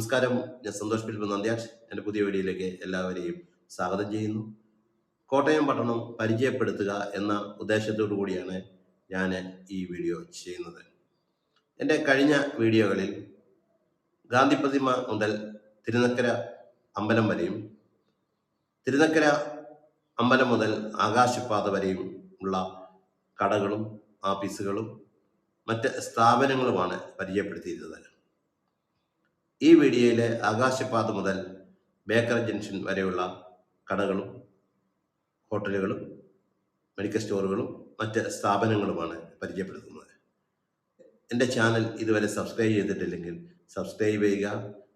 നമസ്കാരം. ഞാൻ സന്തോഷ് ഫിലിപ്പ് നന്ദ്യാക്ഷ് എന്റെ പുതിയ വീഡിയോയിലേക്ക് എല്ലാവരെയും സ്വാഗതം ചെയ്യുന്നു. കോട്ടയം പട്ടണം പരിചയപ്പെടുത്തുക എന്ന ഉദ്ദേശത്തോടു കൂടിയാണ് ഞാൻ ഈ വീഡിയോ ചെയ്യുന്നത്. എന്റെ കഴിഞ്ഞ വീഡിയോകളിൽ ഗാന്ധി പ്രതിമ മുതൽ തിരുനക്കര അമ്പലം വരെയും തിരുനക്കര അമ്പലം മുതൽ ആകാശപാത വരെയും ഉള്ള കടകളും ആഫീസുകളും മറ്റ് സ്ഥാപനങ്ങളുമാണ് പരിചയപ്പെടുത്തിയിരുന്നത്. ഈ വീഡിയോയിലെ ആകാശപാത മുതൽ ബേക്കർ ജംഗ്ഷൻ വരെയുള്ള കടകളും ഹോട്ടലുകളും മെഡിക്കൽ സ്റ്റോറുകളും മറ്റ് സ്ഥാപനങ്ങളുമാണ് പരിചയപ്പെടുത്തുന്നത്. എന്റെ ചാനൽ ഇതുവരെ സബ്സ്ക്രൈബ് ചെയ്തിട്ടില്ലെങ്കിൽ സബ്സ്ക്രൈബ് ചെയ്യുക.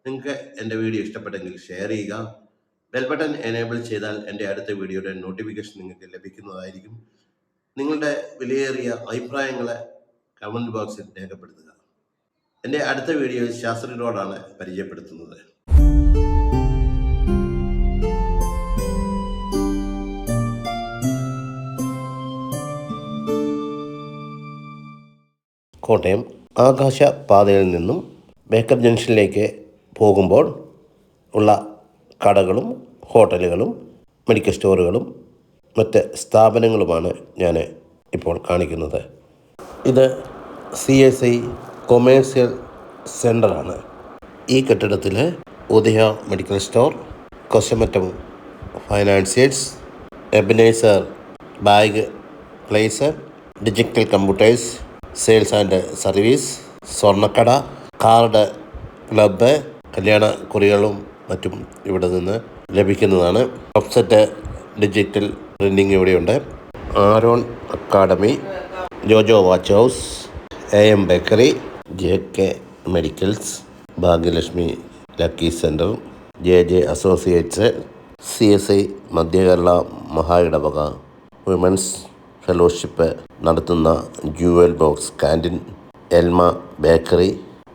നിങ്ങൾക്ക് എന്റെ വീഡിയോ ഇഷ്ടപ്പെട്ടെങ്കിൽ ഷെയർ ചെയ്യുക. ബെൽ ബട്ടൺ എനേബിൾ ചെയ്താൽ എന്റെ അടുത്ത വീഡിയോയുടെ നോട്ടിഫിക്കേഷൻ നിങ്ങൾക്ക് ലഭിക്കുന്നതായിരിക്കും. നിങ്ങളുടെ വിലയേറിയ അഭിപ്രായങ്ങളെ കമന്റ് ബോക്സിൽ രേഖപ്പെടുത്തുക. എന്റെ അടുത്ത വീഡിയോ ശാസ്ത്രികളോടാണ് പരിചയപ്പെടുത്തുന്നത്. കോട്ടയം ആകാശ പാതയിൽ നിന്നും ബേക്കർ ജംഗ്ഷനിലേക്ക് പോകുമ്പോൾ ഉള്ള കടകളും ഹോട്ടലുകളും മെഡിക്കൽ സ്റ്റോറുകളും മറ്റ് സ്ഥാപനങ്ങളുമാണ് ഞാൻ ഇപ്പോൾ കാണിക്കുന്നത്. ഇത് സി എസ് ഐ കൊമേഴ്സ്യൽ സെന്ററാണ് ഈ കെട്ടിടത്തിൽ Udaya medical store Kosamattam financiers Ebenezer bag placer digital computers sales and service സ്വർണക്കട card club കല്യാണ കുറികളും മറ്റും ഇവിടെ നിന്ന് ലഭിക്കുന്നതാണ്. ഓഫ്സെറ്റ് ഡിജിറ്റൽ പ്രിന്റിംഗ് ഇവിടെയുണ്ട്. Aaron academy Jojo watch house A M bakery J K medicals Bhagyalakshmi lucky centre J J associates C S I Madhya Kerala മഹാ ഇടവക women's fellowship നടത്തുന്ന jewel box canteen Elma bakery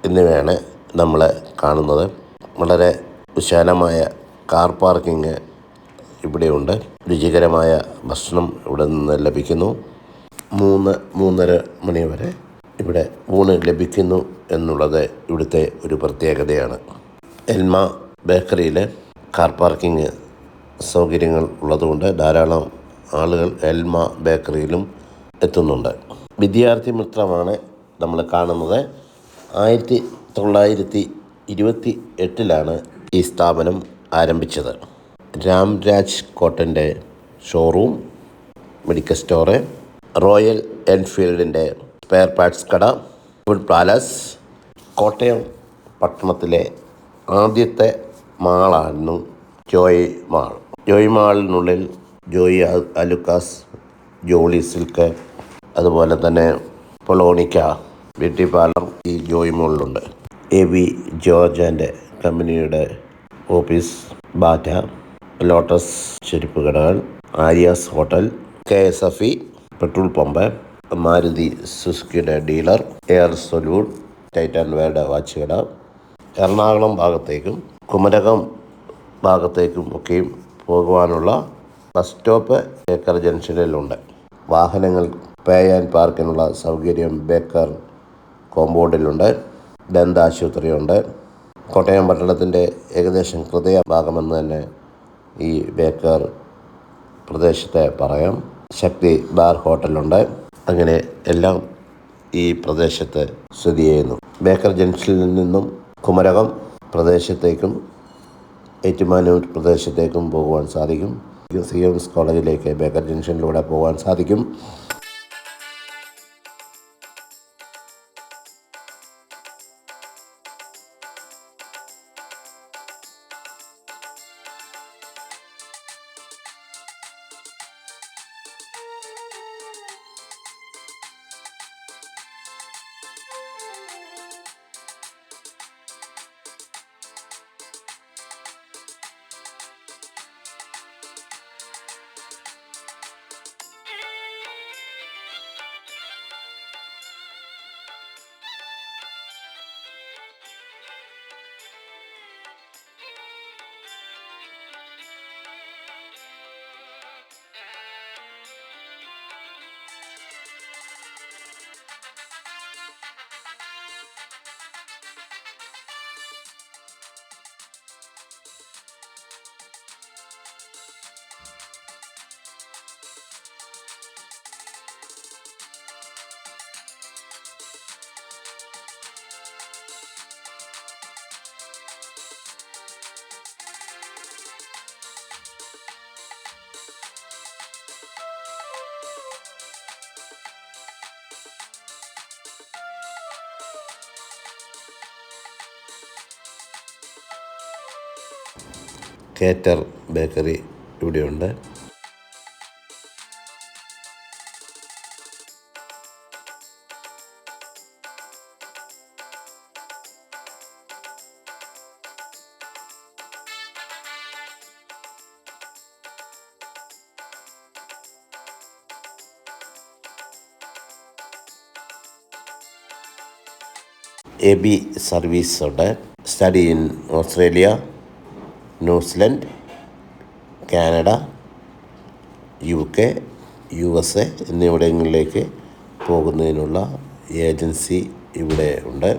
എന്നിവയാണ് നമ്മൾ കാണുന്നത്. വളരെ വിശാലമായ കാർ പാർക്കിംഗ് ഇവിടെയുണ്ട്. രുചികരമായ ഭക്ഷണം ഇവിടെ നിന്ന് ലഭിക്കുന്നു. മൂന്ന് മൂന്നര മണി വരെ ഇവിടെ ഊണ് ലഭിക്കുന്നു എന്നുള്ളത് ഇവിടുത്തെ ഒരു പ്രത്യേകതയാണ്. എൽമ ബേക്കറിയിൽ കാർ പാർക്കിംഗ് സൗകര്യങ്ങൾ ഉള്ളതുകൊണ്ട് ധാരാളം ആളുകൾ എൽമ ബേക്കറിയിലും എത്തുന്നുണ്ട്. വിദ്യാർത്ഥി മിത്രമാണ് നമ്മൾ കാണുന്നത്. ആയിരത്തി തൊള്ളായിരത്തി ഇരുപത്തി എട്ടിലാണ് ഈ സ്ഥാപനം ആരംഭിച്ചത്. രാംരാജ് കോട്ടന്റെ ഷോറൂം മെഡിക്കൽ സ്റ്റോറ് റോയൽ എൻഫീൽഡിന്റെ സ്പെയർ പാർട്സ് കട ഫുഡ് പാലസ് കോട്ടയം പട്ടണത്തിലെ ആദ്യത്തെ മാളായിരുന്നു ജോയ് മാൾ ജോയ് മാളിനുള്ളിൽ ജോയി അലുക്കാസ് ജോളി സിൽക്ക് അതുപോലെ തന്നെ പൊളോണിക്ക ബ്യൂട്ടി പാർലർ ഈ ജോയ് മാളിലുണ്ട് എ വി ആൻഡ് കമ്പനിയുടെ ഓഫീസ് ബാറ്റ ലോട്ടസ് ചെരുപ്പ് കടകൾ Aryas hotel K S F E petrol pump Maruti സുസുക്കിയുടെ dealer air saloon Titan world watch കട എറണാകുളം ഭാഗത്തേക്കും കുമരകം ഭാഗത്തേക്കും ഒക്കെയും പോകുവാനുള്ള ബസ് സ്റ്റോപ്പ് ബേക്കർ ജംഗ്ഷനിലുണ്ട്. വാഹനങ്ങൾ പേ ആൻഡ് പാർക്കിനുള്ള സൗകര്യം ബേക്കർ കോമ്പൗണ്ടിലുണ്ട്. ദന്താശുപത്രിയുണ്ട് കോട്ടയം പട്ടണത്തിന്റെ ഏകദേശം ഹൃദയ ഭാഗമെന്ന് തന്നെ ഈ ബേക്കർ പ്രദേശത്തെ പറയാം. ശക്തി ബാർ ഹോട്ടലുണ്ട്. അങ്ങനെ എല്ലാം ഈ പ്രദേശത്ത് സ്ഥിതി ചെയ്യുന്നു. ബേക്കർ ജംഗ്ഷനിൽ നിന്നും കുമരകം പ്രദേശത്തേക്കും ഏറ്റുമാനൂർ പ്രദേശത്തേക്കും പോകുവാൻ സാധിക്കും. സി എംസ് കോളേജിലേക്ക് ബേക്കർ ജംഗ്ഷനിലൂടെ പോകാൻ സാധിക്കും. കേറ്റർ ബേക്കറി ഇവിടെയുണ്ട്. എ ബി സർവീസ് ഉണ്ട്. Study in Australia New Zealand Canada U K U S A എന്നിവിടങ്ങളിലേക്ക് പോകുന്നതിനുള്ള ഏജൻസി ഇവിടെ ഉണ്ട്.